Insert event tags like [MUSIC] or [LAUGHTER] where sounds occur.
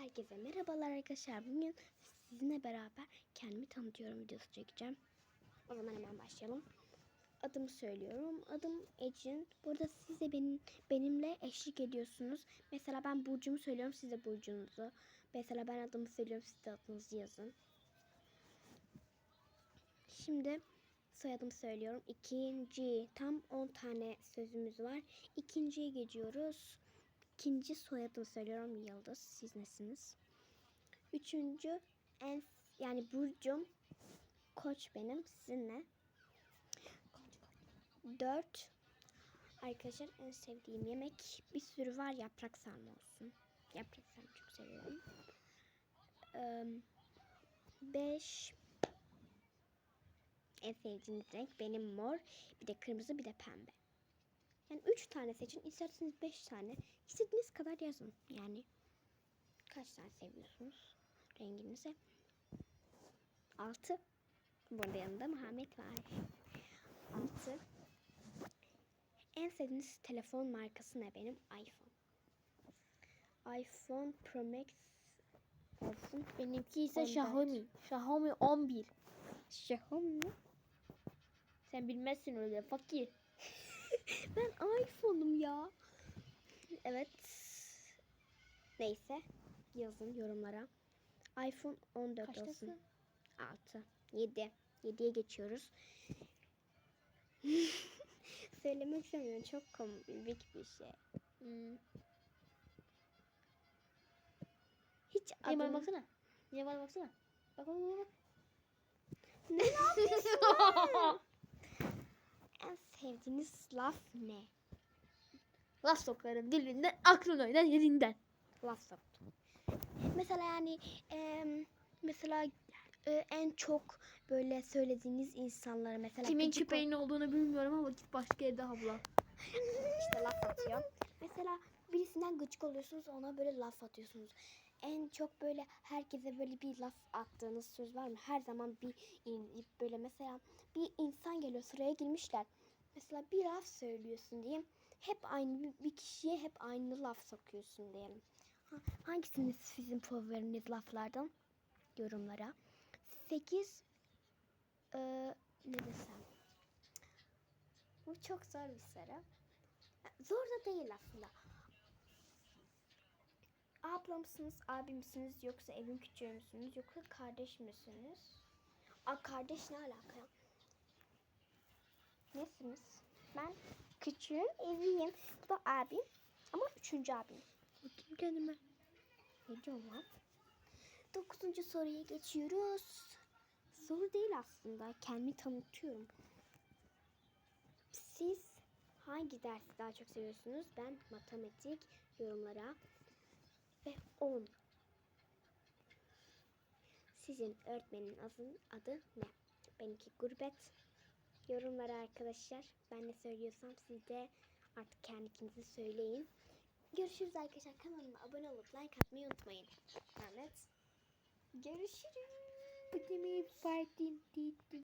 Herkese merhabalar arkadaşlar. Bugün sizinle beraber kendimi tanıtıyorum videosu çekeceğim. O zaman hemen başlayalım. Adımı söylüyorum. Adım Ecin. Burada siz de benim, benimle eşlik ediyorsunuz. Mesela ben burcumu söylüyorum. Siz de burcunuzu. Mesela ben adımı söylüyorum. Siz de adınızı yazın. Şimdi soyadımı söylüyorum. İkinci. Tam 10 tane sözümüz var. İkinciye geçiyoruz. İkinci soyadımı söylüyorum. Yıldız. Siz nesiniz? Üçüncü en yani burcum koç benim. Sizin ne? Dört. Arkadaşlar en sevdiğim yemek bir sürü var. Yaprak sarma olsun. Yaprak sarma çok seviyorum. Ee, beş. En sevdiğiniz renk benim mor. Bir de kırmızı bir de pembe. Yani üç tane seçin. İsterseniz beş tane. İstediğiniz kadar yazın. Yani kaç tane seviyorsunuz renginizi? Altı. Burada yanında Muhammed var. Altı. En sevdiğiniz telefon markası ne benim? iPhone. iPhone Pro Max olsun. Benimki ise 14. Xiaomi. Xiaomi 11. Xiaomi. Sen bilmezsin öyle fakir. [LAUGHS] Ben iPhone'um ya. Evet. Neyse. Yazın yorumlara. iPhone 14 olsun. Kaçtasın? 6. 7. 7'ye geçiyoruz. [LAUGHS] Söylemek istemiyorum. Çok komik bir şey. Hmm. Hiç adım... baksana. Niye bana baksana. Bak bak bak. bak. Ne yapıyorsun? [LAUGHS] en sevdiğiniz laf ne? Laf soklarım dilinden, aklın oynar yerinden. laf soktu. Mesela yani em, mesela e, en çok böyle söylediğiniz insanlara mesela Kimin köpeğin olduğunu bilmiyorum ama git başka yerde havla. işte laf atıyor. Mesela birisinden gıcık oluyorsunuz ona böyle laf atıyorsunuz. En çok böyle herkese böyle bir laf attığınız söz var mı? Her zaman bir böyle mesela bir insan geliyor sıraya girmişler. Mesela bir laf söylüyorsun diyeyim. Hep aynı bir- kişiye hep aynı laf sokuyorsun diyelim. Ha, Hangisiniz sizin favoriniz laflardan? Yorumlara. 8 ne desem? Bu çok zor bir soru. Zor da değil aslında. Abla mısınız, abi misiniz yoksa evin küçüğü müsünüz yoksa kardeş misiniz? Aa, kardeş ne alaka ya? Nesiniz? Ben küçüğüm, evliyim. Bu da abim ama üçüncü abim. Bakayım kendime. Ne diyorum lan? Dokuzuncu soruya geçiyoruz. Soru değil aslında. Kendimi tanıtıyorum. Siz hangi dersi daha çok seviyorsunuz? Ben matematik yorumlara ve 10. Sizin öğretmenin adı, adı ne? Benimki gurbet. Yorumlara arkadaşlar. Ben ne söylüyorsam siz de artık kendinizi söyleyin. Görüşürüz arkadaşlar. Kanalıma abone olup like atmayı unutmayın. Evet. Görüşürüz. Bu demeyi farklı.